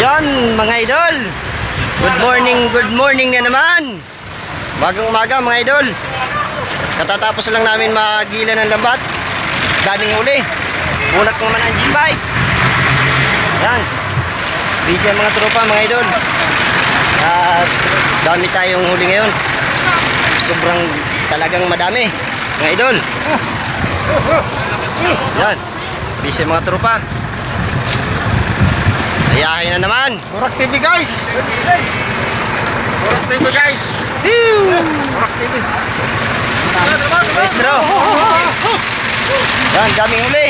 Yan, mga idol. Good morning, good morning na naman. Magang umaga, mga idol. Katatapos lang namin magila ng lambat. Daming huli. Bunak naman ang G-bike. Yan. Busy ang mga tropa, mga idol. At dami tayong huli ngayon. Sobrang talagang madami, mga idol. Yan. Busy mga tropa. Ayahin na naman. Burak TV guys! Burak TV guys! Burak TV! Maestro. Yan, daming huli.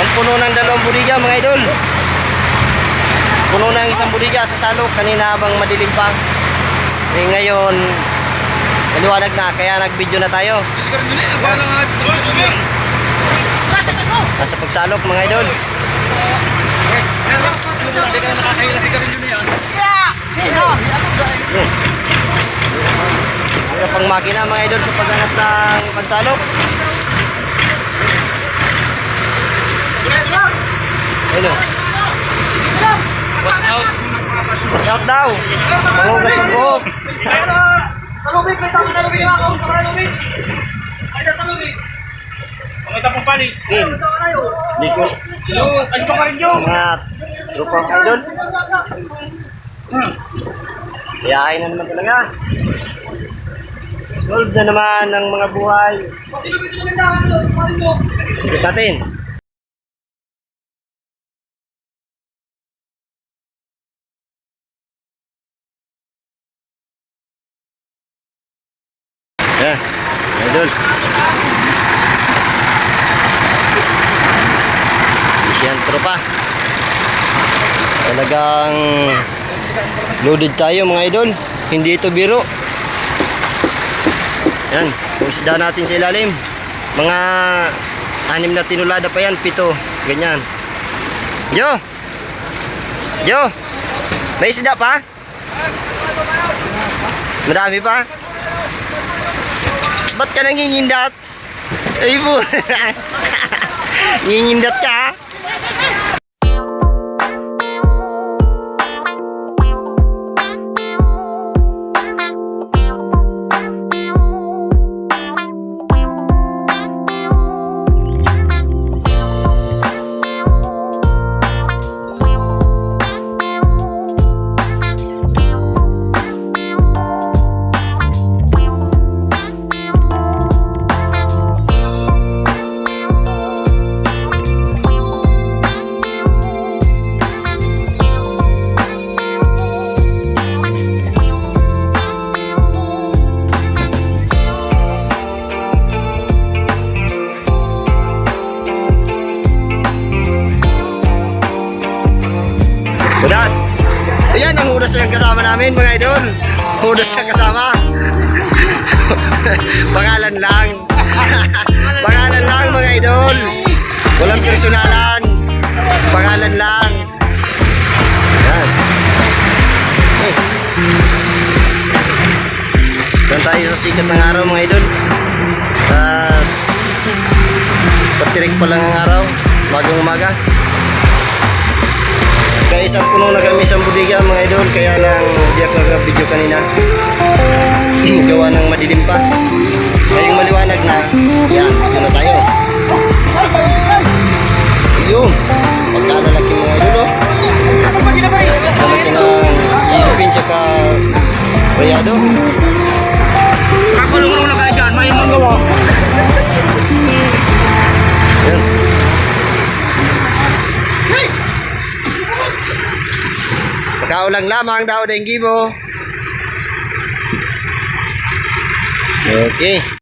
Ang puno ng dalawang budiga, mga idol. Puno ang isang budiga sa salok. Kanina habang madilim pa. Eh, ngayon, maliwanag na. Kaya nag-video na tayo. Nasa pagsalok, mga idol. May pang makina, mga idol, sa paghanap ng pansalok. Ano? What's out? Mas out daw. Pangugas ang buhok. Talubig, may tama talubig ako sa talubig. Ay, na talubig. Pangita pong pani. Pin. Liko. Ay, pa rin yung. Mga tropa mga idol. Iyahay na naman talaga. Solve na naman ang mga buhay. Natin. Yan, idol. Isyan, tropa. Talagang loaded tayo mga idol. Hindi ito biro. Yan, yung isda natin sa ilalim. Mga anim na tinulada pa yan, pito. Ganyan. Jo! Jo! May isda pa? Marami pa? Ba't ka nangingindat? Ay po. Ngingindat ka? Ayan ang kasama namin mga idol. Hudas ng kasama. Pangalan lang. Pangalan lang mga idol. Walang personalan. Pangalan lang. Yan. Doon tayo sa sikat ng araw mga idol. At patirik pa lang ang araw. Bagang umaga. Kaya isang puno na kami isang budiga mga idol kaya lang di ako nag-video kanina. Gawa ng madilim pa. Ngayong maliwanag na yan yun na tayo? Yun pagkalalaki mga idol oh. Lalaki ng ilupin tsaka bayado đầu Tao lang lamang daw, thank you po. Okay.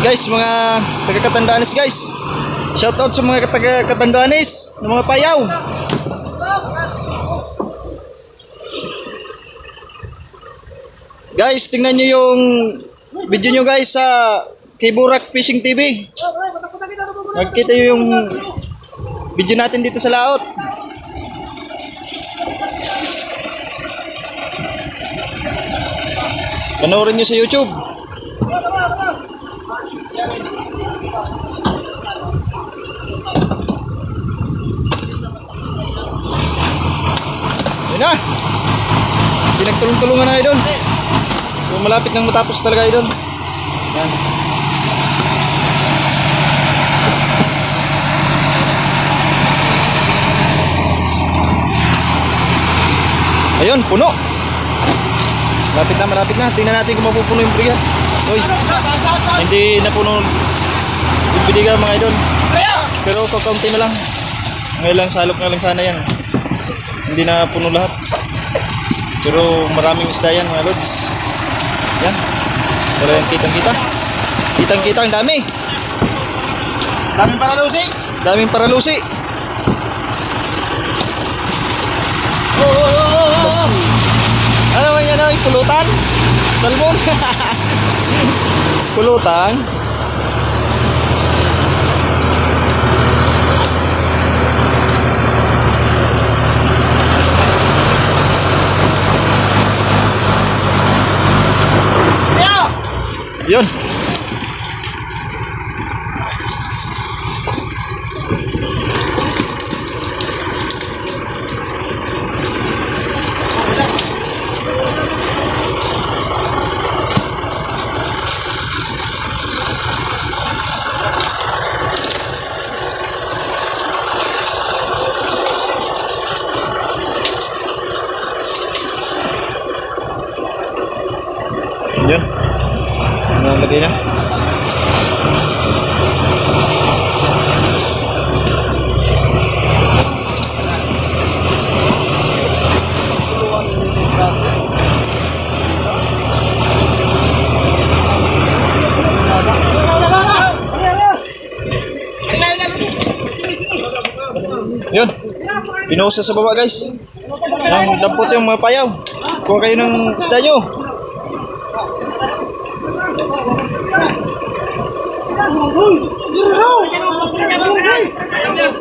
Guys, mga taga-Katandaanes guys. Shoutout sa mga taga-Katandaanes, ng mga payaw. Guys, tingnan nyo yung video nyo guys sa Kiburak Fishing TV. Magkita nyo yung video natin dito sa laot. Panoorin nyo sa YouTube. Yun na. Pinagtulong-tulungan na idol. Malapit nang matapos talaga idol. Yan. Ayun, puno. Malapit na, malapit na. Tingnan natin kung mapupuno yung brigad. Uy, hindi napuno yung bidiga mga idol. Pero kakaunti na lang. Ngayon lang, salok na lang sana yan. Hindi na puno lahat. Pero maraming isda yan mga lods. Yan. Wala yung kitang-kita. Kitang-kita, ang dami. Daming palalusi. Daming paralusi. Oh, oh, oh, oh, oh. Ano naman yan ay pulutan? Salmon? pulutan? Yun. Yun. Nalagay na. Yun. Pinusa sa baba guys. Ang dampot yung mga payaw. Kuha kayo ng isda nyo.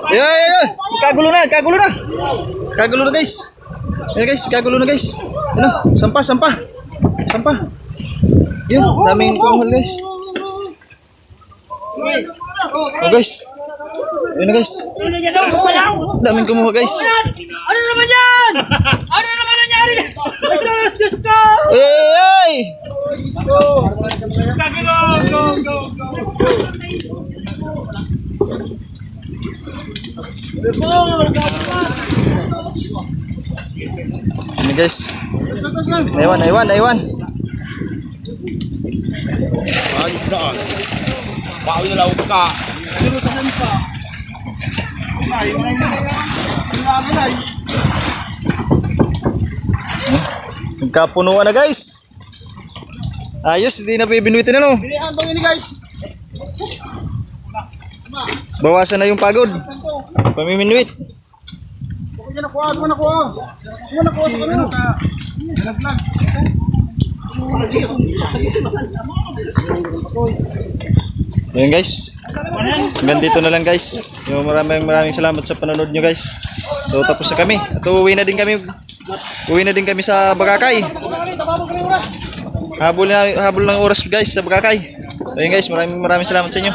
Ayan, ayan, ayan. Kagulo na, kagulo na. Kagulo na guys. Ayan guys, kagulo na guys. Ano, sampah, sampah. Sampah. Yun, daming panghul guys. Oh guys. Ayan na guys. Daming kumuha guys. Ano naman yan? Ano naman nangyari? Diyos ko! Ini guys. Aywan, aywan, aywan. Ayos na ah. Bawal na laot ka. Nagkapunuan na guys. Ayos, hindi na bibinwitin na no. Pilihan bang ini guys? Bawasan na yung pagod. Pamiminwit. Huwag na nakuha, huwag na nakuha. Huwag na nakuha sa kanila. Ayun guys. Hanggang dito na lang guys. Yung maraming maraming salamat sa panonood nyo guys. So tapos na kami. At uuwi na din kami. Uwi na din kami sa Bagakay. Habol na habol ng oras guys sa Bagakay. Ayun guys, maraming maraming salamat sa inyo.